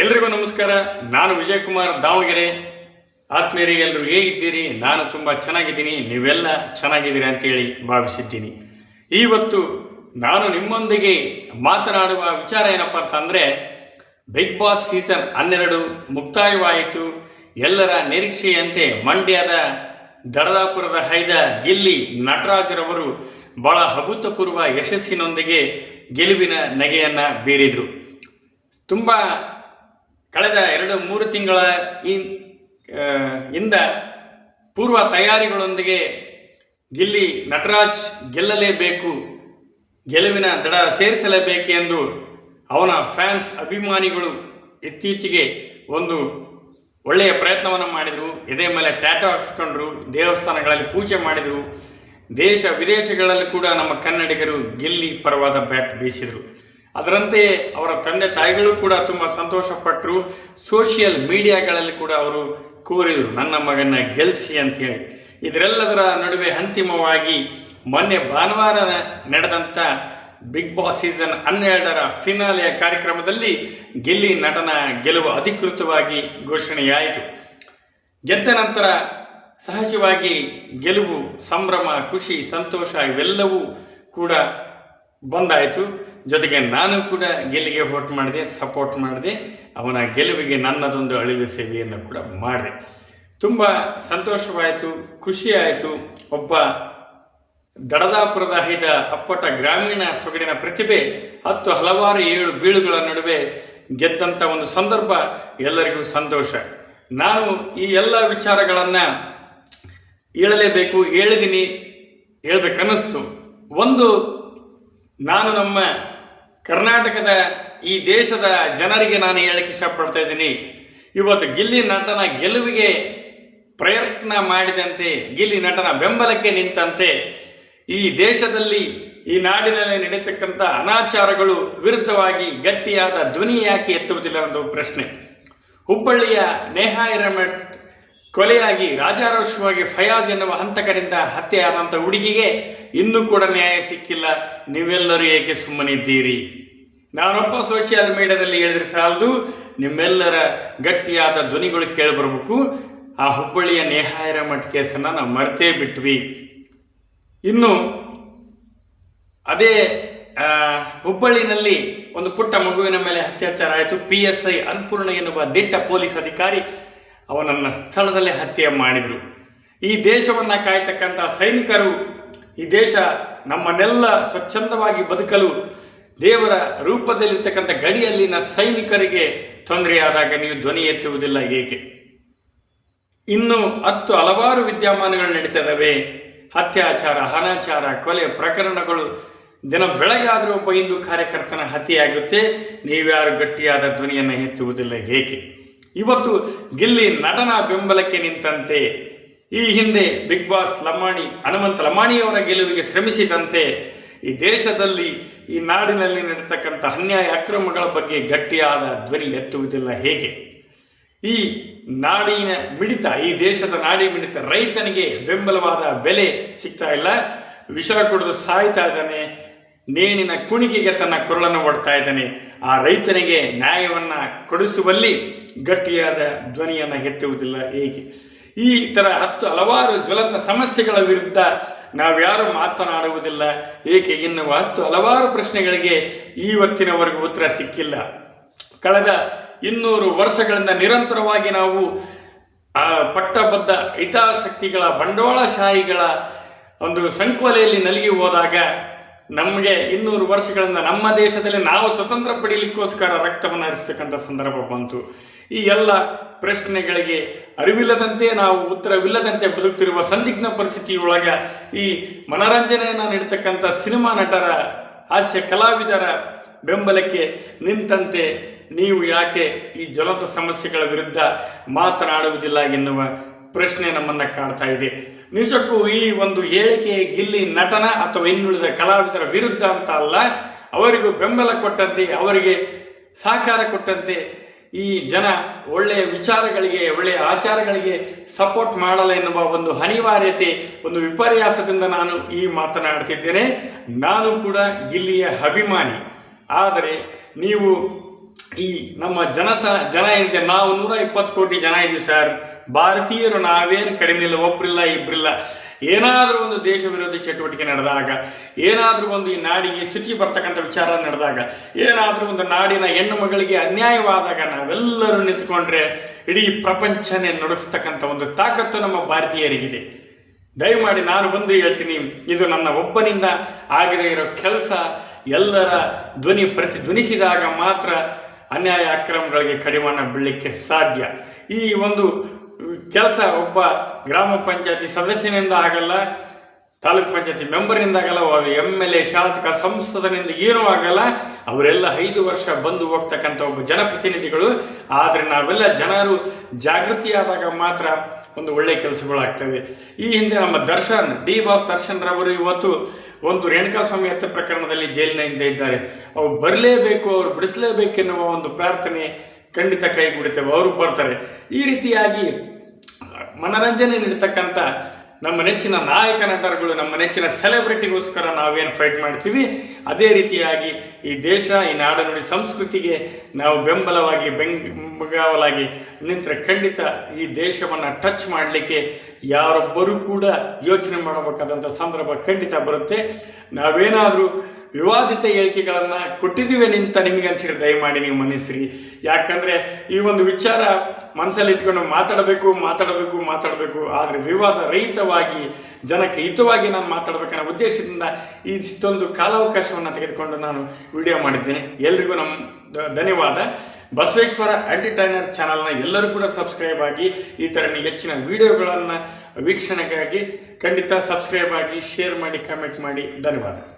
ಎಲ್ರಿಗೂ ನಮಸ್ಕಾರ. ನಾನು ವಿಜಯಕುಮಾರ್ ದಾವಣಗೆರೆ. ಆತ್ಮೀಯರಿಗೆ ಎಲ್ಲರೂ ಹೇಗಿದ್ದೀರಿ ನಾನು ತುಂಬ ಚೆನ್ನಾಗಿದ್ದೀನಿ. ನೀವೆಲ್ಲ ಚೆನ್ನಾಗಿದ್ದೀರಿ ಅಂತೇಳಿ ಭಾವಿಸಿದ್ದೀನಿ. ಇವತ್ತು ನಾನು ನಿಮ್ಮೊಂದಿಗೆ ಮಾತನಾಡುವ ವಿಚಾರ ಏನಪ್ಪ ಅಂತಂದರೆ ಬಿಗ್ ಬಾಸ್ ಸೀಸನ್ ಹನ್ನೆರಡು ಮುಕ್ತಾಯವಾಯಿತು. ಎಲ್ಲರ ನಿರೀಕ್ಷೆಯಂತೆ ಮಂಡ್ಯದ ದಡದಾಪುರದ ಹೈದ ಗಿಲ್ಲಿ ನಟರಾಜರವರು ಬಹಳ ಅಭೂತಪೂರ್ವ ಯಶಸ್ಸಿನೊಂದಿಗೆ ಗೆಲುವಿನ ನಗೆಯನ್ನು ಬೀರಿದರು. ತುಂಬ ಕಳೆದ ಎರಡು ಮೂರು ತಿಂಗಳ ಇಂದ ಪೂರ್ವ ತಯಾರಿಗಳೊಂದಿಗೆ ಗಿಲ್ಲಿ ನಟರಾಜ್ ಗೆಲ್ಲಲೇಬೇಕು, ಗೆಲುವಿನ ದಡ ಸೇರಿಸಲೇಬೇಕು ಎಂದು ಅವನ ಫ್ಯಾನ್ಸ್ ಅಭಿಮಾನಿಗಳು ಇತ್ತೀಚೆಗೆ ಒಂದು ಒಳ್ಳೆಯ ಪ್ರಯತ್ನವನ್ನು ಮಾಡಿದರು. ಎದೆ ಮೇಲೆ ಟ್ಯಾಟೋ ಹಾಕ್ಸ್ಕೊಂಡ್ರು, ದೇವಸ್ಥಾನಗಳಲ್ಲಿ ಪೂಜೆ ಮಾಡಿದರು. ದೇಶ ವಿದೇಶಗಳಲ್ಲಿ ಕೂಡ ನಮ್ಮ ಕನ್ನಡಿಗರು ಗಿಲ್ಲಿ ಪರವಾದ ಬ್ಯಾಟ್ ಬೀಸಿದರು. ಅದರಂತೆ ಅವರ ತಂದೆ ತಾಯಿಗಳು ಕೂಡ ತುಂಬ ಸಂತೋಷಪಟ್ಟರು ಸೋಷಿಯಲ್ ಮೀಡಿಯಾಗಳಲ್ಲಿ ಕೂಡ ಅವರು ಕೋರಿದರು. ನನ್ನ ಮಗನ ಗೆಲ್ಲಿಸಿ ಅಂತೇಳಿ ಇದರೆಲ್ಲದರ ನಡುವೆ ಅಂತಿಮವಾಗಿ ಮೊನ್ನೆ ಭಾನುವಾರ ನಡೆದಂಥ ಬಿಗ್ ಬಾಸ್ ಸೀಸನ್ ಹನ್ನೆರಡರ ಫಿನಾಲೆಯ ಕಾರ್ಯಕ್ರಮದಲ್ಲಿ ಗೆಲ್ಲಿ ನಟನ ಗೆಲುವು ಅಧಿಕೃತವಾಗಿ ಘೋಷಣೆಯಾಯಿತು. ಗೆದ್ದ ನಂತರ ಸಹಜವಾಗಿ ಗೆಲುವು, ಸಂಭ್ರಮ, ಖುಷಿ, ಸಂತೋಷ ಇವೆಲ್ಲವೂ ಕೂಡ ಬಂದಾಯಿತು. ಜೊತೆಗೆ ನಾನು ಕೂಡ ಗೆಲ್ಲಿಗೆ ವೋಟ್ ಮಾಡಿದೆ ಸಪೋರ್ಟ್ ಮಾಡಿದೆ, ಅವನ ಗೆಲುವಿಗೆ ನನ್ನದೊಂದು ಅಳಿಲು ಸೇವೆಯನ್ನು ಕೂಡ ಮಾಡಿದೆ. ತುಂಬ ಸಂತೋಷವಾಯಿತು, ಖುಷಿಯಾಯಿತು. ಒಬ್ಬ ದಡದಾಪುರದ ಹೈದ ಅಪ್ಪಟ ಗ್ರಾಮೀಣ ಸೊಗಡಿನ ಪ್ರತಿಭೆ, ಹತ್ತು ಹಲವಾರು ಏಳು ಬೀಳುಗಳ ನಡುವೆ ಗೆದ್ದಂಥ ಒಂದು ಸಂದರ್ಭ ಎಲ್ಲರಿಗೂ ಸಂತೋಷ. ನಾನು ಈ ಎಲ್ಲ ವಿಚಾರಗಳನ್ನು ಹೇಳಲೇಬೇಕು ಹೇಳಿದ್ದೀನಿ ಹೇಳ್ಬೇಕನ್ನಿಸ್ತು. ಒಂದು, ನಾನು ನಮ್ಮ ಕರ್ನಾಟಕದ ಈ ದೇಶದ ಜನರಿಗೆ ನಾನು ಹೇಳಕ್ಕೆ ಇಷ್ಟಪಡ್ತಾ ಇದ್ದೀನಿ. ಇವತ್ತು ಗಿಲ್ಲಿ ನಟನ ಗೆಲುವಿಗೆ ಪ್ರಯತ್ನ ಮಾಡಿದಂತೆ, ಗಿಲ್ಲಿ ನಟನ ಬೆಂಬಲಕ್ಕೆ ನಿಂತಂತೆ, ಈ ದೇಶದಲ್ಲಿ, ಈ ನಾಡಿನಲ್ಲಿ ನಡೀತಕ್ಕಂಥ ಅನಾಚಾರಗಳು ವಿರುದ್ಧವಾಗಿ ಗಟ್ಟಿಯಾದ ಧ್ವನಿ ಯಾಕೆ ಎತ್ತುವುದಿಲ್ಲ ಅನ್ನೋದು ಪ್ರಶ್ನೆ. ಹುಬ್ಬಳ್ಳಿಯ ನೇಹಾ ಹಿರೇಮಠ್ ಕೊಲೆಯಾಗಿ ರಾಜಾರೋಷವಾಗಿ ಫಯಾಜ್ ಎನ್ನುವ ಹಂತಕರಿಂದ ಹತ್ಯೆಯಾದಂಥ ಹುಡುಗಿಗೆ ಇನ್ನೂ ಕೂಡ ನ್ಯಾಯ ಸಿಕ್ಕಿಲ್ಲ. ನೀವೆಲ್ಲರೂ ಏಕೆ ಸುಮ್ಮನಿದ್ದೀರಿ? ನಾನೊಬ್ಬ ಸೋಷಿಯಲ್ ಮೀಡಿಯಾದಲ್ಲಿ ಹೇಳಿದ್ರೆ ಸಾಲದು, ನಿಮ್ಮೆಲ್ಲರ ಗಟ್ಟಿಯಾದ ಧ್ವನಿಗಳು ಕೇಳಿಬರ್ಬೇಕು. ಆ ಹುಬ್ಬಳ್ಳಿಯ ನೇಹಾಯರ ಮಠ ಕೇಸನ್ನು ನಾವು ಮರ್ತೇ ಬಿಟ್ವಿ. ಇನ್ನು ಅದೇ ಹುಬ್ಬಳ್ಳಿನಲ್ಲಿ ಒಂದು ಪುಟ್ಟ ಮಗುವಿನ ಮೇಲೆ ಅತ್ಯಾಚಾರ ಆಯಿತು. ಪಿ ಎಸ್ ಐ ಅನ್ಪೂರ್ಣ ಎನ್ನುವ ದಿಟ್ಟ ಪೊಲೀಸ್ ಅಧಿಕಾರಿ ಅವನನ್ನು ಸ್ಥಳದಲ್ಲೇ ಹತ್ಯೆ ಮಾಡಿದರು. ಈ ದೇಶವನ್ನು ಕಾಯ್ತಕ್ಕಂಥ ಸೈನಿಕರು ಈ ದೇಶ ನಮ್ಮನ್ನೆಲ್ಲ ಸ್ವಚ್ಛಂದವಾಗಿ ಬದುಕಲು ದೇವರ ರೂಪದಲ್ಲಿರ್ತಕ್ಕಂಥ ಗಡಿಯಲ್ಲಿನ ಸೈನಿಕರಿಗೆ ತೊಂದರೆಯಾದಾಗ ನೀವು ಧ್ವನಿ ಎತ್ತುವುದಿಲ್ಲ ಏಕೆ ಇನ್ನು ಹತ್ತು ಹಲವಾರು ವಿದ್ಯಮಾನಗಳು ನಡೀತಿದ್ದಾವೆ ಅತ್ಯಾಚಾರ, ಅನಾಚಾರ, ಕೊಲೆ ಪ್ರಕರಣಗಳು ದಿನ ಬೆಳಗಾದರೂ ಒಬ್ಬ ಹಿಂದೂ ಕಾರ್ಯಕರ್ತನ ಹತ್ಯೆಯಾಗುತ್ತೆ. ನೀವ್ಯಾರು ಗಟ್ಟಿಯಾದ ಧ್ವನಿಯನ್ನು ಎತ್ತುವುದಿಲ್ಲ ಏಕೆ ಇವತ್ತು ಗಿಲ್ಲಿ ನಟನ ಬೆಂಬಲಕ್ಕೆ ನಿಂತಂತೆ. ಈ ಹಿಂದೆ ಬಿಗ್ ಬಾಸ್ ಲಮಾಣಿ, ಹನುಮಂತ ಲಮಾಣಿಯವರ ಗೆಲುವಿಗೆ ಶ್ರಮಿಸಿದಂತೆ ಈ ದೇಶದಲ್ಲಿ, ಈ ನಾಡಿನಲ್ಲಿ ನಡೀತಕ್ಕಂಥ ಅನ್ಯಾಯ ಅಕ್ರಮಗಳ ಬಗ್ಗೆ ಗಟ್ಟಿಯಾದ ಧ್ವನಿ ಎತ್ತುವುದಿಲ್ಲ ಹೇಗೆ? ಈ ನಾಡಿನ ಮಿಡಿತ, ಈ ದೇಶದ ನಾಡಿ ಮಿಡಿತ ರೈತನಿಗೆ ಬೆಂಬಲವಾದ ಬೆಲೆ ಸಿಗ್ತಾ ಇಲ್ಲ. ವಿಷ ಕುಡಿದು ಸಾಯ್ತಾ ಇದ್ದಾನೆ. ನೇಣಿನ ಕುಣಿಕೆಗೆ ತನ್ನ ಕೊರಳನ್ನು ಒಡ್ತಾ ಇದ್ದಾನೆ. ಆ ರೈತನಿಗೆ ನ್ಯಾಯವನ್ನು ಕೊಡಿಸುವಲ್ಲಿ ಗಟ್ಟಿಯಾದ ಧ್ವನಿಯನ್ನು ಎತ್ತುವುದಿಲ್ಲ. ಹೇಗೆ ಈ ಥರ ಹತ್ತು ಹಲವಾರು ಜ್ವಲಂತ ಸಮಸ್ಯೆಗಳ ವಿರುದ್ಧ ನಾವ್ಯಾರು ಮಾತನಾಡುವುದಿಲ್ಲ. ಏಕೆ ಎನ್ನುವ ಹತ್ತು ಹಲವಾರು ಪ್ರಶ್ನೆಗಳಿಗೆ ಇವತ್ತಿನವರೆಗೂ ಉತ್ತರ ಸಿಕ್ಕಿಲ್ಲ. ಕಳೆದ ಇನ್ನೂರು ವರ್ಷಗಳಿಂದ ನಿರಂತರವಾಗಿ ನಾವು ಆ ಪಟ್ಟಬದ್ಧ ಹಿತಾಸಕ್ತಿಗಳ ಬಂಡವಾಳಶಾಹಿಗಳ ಒಂದು ಸಂಕೋಲೆಯಲ್ಲಿ ನಲಗಿ ಹೋದಾಗ ನಮಗೆ ಇನ್ನೂರು ವರ್ಷಗಳಿಂದ ನಮ್ಮ ದೇಶದಲ್ಲಿ ನಾವು ಸ್ವತಂತ್ರ ಪಡೀಲಿಕ್ಕೋಸ್ಕರ ರಕ್ತವನ್ನು ಹರಿಸ್ತಕ್ಕಂಥ ಸಂದರ್ಭ ಬಂತು. ಈ ಎಲ್ಲ ಪ್ರಶ್ನೆಗಳಿಗೆ ಅರಿವಿಲ್ಲದಂತೆ ನಾವು ಉತ್ತರವಿಲ್ಲದಂತೆ ಬದುಕ್ತಿರುವ ಸಂದಿಗ್ಧ ಪರಿಸ್ಥಿತಿಯೊಳಗೆ ಈ ಮನರಂಜನೆಯನ್ನು ನೀಡ್ತಕ್ಕಂಥ ಸಿನಿಮಾ ನಟರ, ಹಾಸ್ಯ ಕಲಾವಿದರ ಬೆಂಬಲಕ್ಕೆ ನಿಂತಂತೆ ನೀವು ಯಾಕೆ ಈ ಜ್ವಲಂತ ಸಮಸ್ಯೆಗಳ ವಿರುದ್ಧ ಮಾತನಾಡುವುದಿಲ್ಲ ಎನ್ನುವ ಪ್ರಶ್ನೆ ನಮ್ಮನ್ನು ಕಾಡ್ತಾ ಇದೆ. ನಿಜಕ್ಕೂ ಈ ಒಂದು ಹೇಳಿಕೆ ಗಿಲ್ಲಿ ನಟನ ಅಥವಾ ಇನ್ನುಳಿದ ಕಲಾವಿದರ ವಿರುದ್ಧ ಅಂತ ಅಲ್ಲ, ಅವರಿಗೂ ಬೆಂಬಲ ಕೊಟ್ಟಂತೆ, ಅವರಿಗೆ ಸಹಕಾರ ಕೊಟ್ಟಂತೆ ಈ ಜನ ಒಳ್ಳೆಯ ವಿಚಾರಗಳಿಗೆ, ಒಳ್ಳೆಯ ಆಚಾರಗಳಿಗೆ ಸಪೋರ್ಟ್ ಮಾಡಲ್ಲ ಎನ್ನುವ ಒಂದು ಅನಿವಾರ್ಯತೆ, ಒಂದು ವಿಪರ್ಯಾಸದಿಂದ ನಾನು ಈ ಮಾತನಾಡ್ತಿದ್ದೇನೆ. ನಾನು ಕೂಡ ಗಿಲ್ಲಿಯ ಅಭಿಮಾನಿ. ಆದರೆ ನೀವು ಈ ನಮ್ಮ ಜನ ಸ, ಜನ ಏನಿದೆ, ನಾವು ನೂರ ಇಪ್ಪತ್ತು ಕೋಟಿ ಜನ ಇದ್ದೀವಿ ಸರ್. ಭಾರತೀಯರು ನಾವೇನು ಕಡಿಮೆ ಇಲ್ಲ ಒಬ್ಬರಿಲ್ಲ ಇಬ್ಬರಿಲ್ಲ ಏನಾದರೂ ಒಂದು ದೇಶ ವಿರೋಧಿ ಚಟುವಟಿಕೆ ನಡೆದಾಗ, ಏನಾದರೂ ಒಂದು ಈ ನಾಡಿಗೆ ಚ್ಯುತಿ ಬರ್ತಕ್ಕಂಥ ವಿಚಾರ ನಡೆದಾಗ, ಏನಾದರೂ ಒಂದು ನಾಡಿನ ಹೆಣ್ಣು ಮಗಳಿಗೆ ಅನ್ಯಾಯವಾದಾಗ ನಾವೆಲ್ಲರೂ ನಿಂತ್ಕೊಂಡ್ರೆ ಇಡೀ ಪ್ರಪಂಚನೇ ನುಡಿಸ್ತಕ್ಕಂಥ ಒಂದು ತಾಕತ್ತು ನಮ್ಮ ಭಾರತೀಯರಿಗಿದೆ. ದಯಮಾಡಿ ನಾನು ಒಂದು ಹೇಳ್ತೀನಿ, ಇದು ನನ್ನ ಒಬ್ಬನಿಂದ ಆಗದೇ ಇರೋ ಕೆಲಸ, ಎಲ್ಲರ ಧ್ವನಿ ಪ್ರತಿಧ್ವನಿಸಿದಾಗ ಮಾತ್ರ ಅನ್ಯಾಯ ಅಕ್ರಮಗಳಿಗೆ ಕಡಿವಾಣ ಬೀಳಲಿಕ್ಕೆ ಸಾಧ್ಯ. ಈ ಒಂದು ಕೆಲಸ ಒಬ್ಬ ಗ್ರಾಮ ಪಂಚಾಯತಿ ಸದಸ್ಯನಿಂದ ಆಗಲ್ಲ, ತಾಲೂಕ್ ಪಂಚಾಯತಿ ಮೆಂಬರ್ನಿಂದ ಆಗಲ್ಲ ಎಂ ಎಲ್ ಎ, ಶಾಸಕ, ಸಂಸದನಿಂದ ಏನೂ ಆಗಲ್ಲ. ಅವರೆಲ್ಲ ಐದು ವರ್ಷ ಬಂದು ಹೋಗ್ತಕ್ಕಂಥ ಒಬ್ಬ ಜನಪ್ರತಿನಿಧಿಗಳು. ಆದರೆ ನಾವೆಲ್ಲ ಜನರು ಜಾಗೃತಿಯಾದಾಗ ಮಾತ್ರ ಒಂದು ಒಳ್ಳೆಯ ಕೆಲಸಗಳಾಗ್ತವೆ ಈ ಹಿಂದೆ ನಮ್ಮ ದರ್ಶನ್, ಡಿ ಬಾಸ್ ದರ್ಶನ್ ರವರು ಇವತ್ತು ಒಂದು ರೇಣುಕಾಸ್ವಾಮಿ ಹತ್ಯೆ ಪ್ರಕರಣದಲ್ಲಿ ಜೈಲಿನಿಂದ ಇದ್ದಾರೆ. ಅವ್ರು ಬರಲೇಬೇಕು, ಅವ್ರು ಬಿಡಿಸಲೇಬೇಕೆನ್ನುವ ಒಂದು ಪ್ರಾರ್ಥನೆ ಖಂಡಿತ ಕೈಗೂಡುತ್ತೇವೆ. ಅವರು ಬರ್ತಾರೆ. ಈ ರೀತಿಯಾಗಿ ಮನರಂಜನೆ ನೀಡ್ತಕ್ಕಂಥ ನಮ್ಮ ನೆಚ್ಚಿನ ನಾಯಕ ನಟರುಗಳು ನಮ್ಮ ನೆಚ್ಚಿನ ಸೆಲೆಬ್ರಿಟಿಗೋಸ್ಕರ ನಾವೇನು ಫೈಟ್ ಮಾಡ್ತೀವಿ? ಅದೇ ರೀತಿಯಾಗಿ ಈ ದೇಶ, ಈ ನಾಡನುಡಿ ಸಂಸ್ಕೃತಿಗೆ ನಾವು ಬೆಂಬಲವಾಗಿ ಬೆಂಗಾವಲಾಗಿ ನಿಂತರೆ ಖಂಡಿತ ಈ ದೇಶವನ್ನು ಟಚ್ ಮಾಡಲಿಕ್ಕೆ ಯಾರೊಬ್ಬರೂ ಕೂಡ ಯೋಚನೆ ಮಾಡಬೇಕಾದಂಥ ಸಂದರ್ಭ ಖಂಡಿತ ಬರುತ್ತೆ. ನಾವೇನಾದರೂ ವಿವಾದಿತ ಹೇಳಿಕೆಗಳನ್ನು ಕೊಟ್ಟಿದ್ದೀವಿ ನಿಂತ ನಿಮಗೆ ಅನ್ಸಿದ್ರೆ ದಯಮಾಡಿ ನೀವು ಮನಸ್ಸಿರಿ ಯಾಕಂದರೆ ಈ ಒಂದು ವಿಚಾರ ಮನಸ್ಸಲ್ಲಿ ಇಟ್ಕೊಂಡು ಮಾತಾಡಬೇಕು ಮಾತಾಡಬೇಕು ಮಾತಾಡಬೇಕು. ಆದರೆ ವಿವಾದ ರಹಿತವಾಗಿ, ಜನಕ್ಕೆ ಹಿತವಾಗಿ ನಾನು ಮಾತಾಡಬೇಕನ್ನೋ ಉದ್ದೇಶದಿಂದ ಇಷ್ಟೊಂದು ಕಾಲಾವಕಾಶವನ್ನು ತೆಗೆದುಕೊಂಡು ನಾನು ವಿಡಿಯೋ ಮಾಡಿದ್ದೇನೆ. ಎಲ್ರಿಗೂ ನಮ್ಮ ಧನ್ಯವಾದ. ಬಸವೇಶ್ವರ ಎಂಟರ್ಟೈನರ್ ಚಾನಲ್ನ ಎಲ್ಲರೂ ಕೂಡ ಸಬ್ಸ್ಕ್ರೈಬ್ ಆಗಿ ಈ ಥರ ನೀವು ಹೆಚ್ಚಿನ ವಿಡಿಯೋಗಳನ್ನು ವೀಕ್ಷಣೆಗಾಗಿ ಖಂಡಿತ ಸಬ್ಸ್ಕ್ರೈಬ್ ಆಗಿ, ಶೇರ್ ಮಾಡಿ, ಕಮೆಂಟ್ ಮಾಡಿ. ಧನ್ಯವಾದ.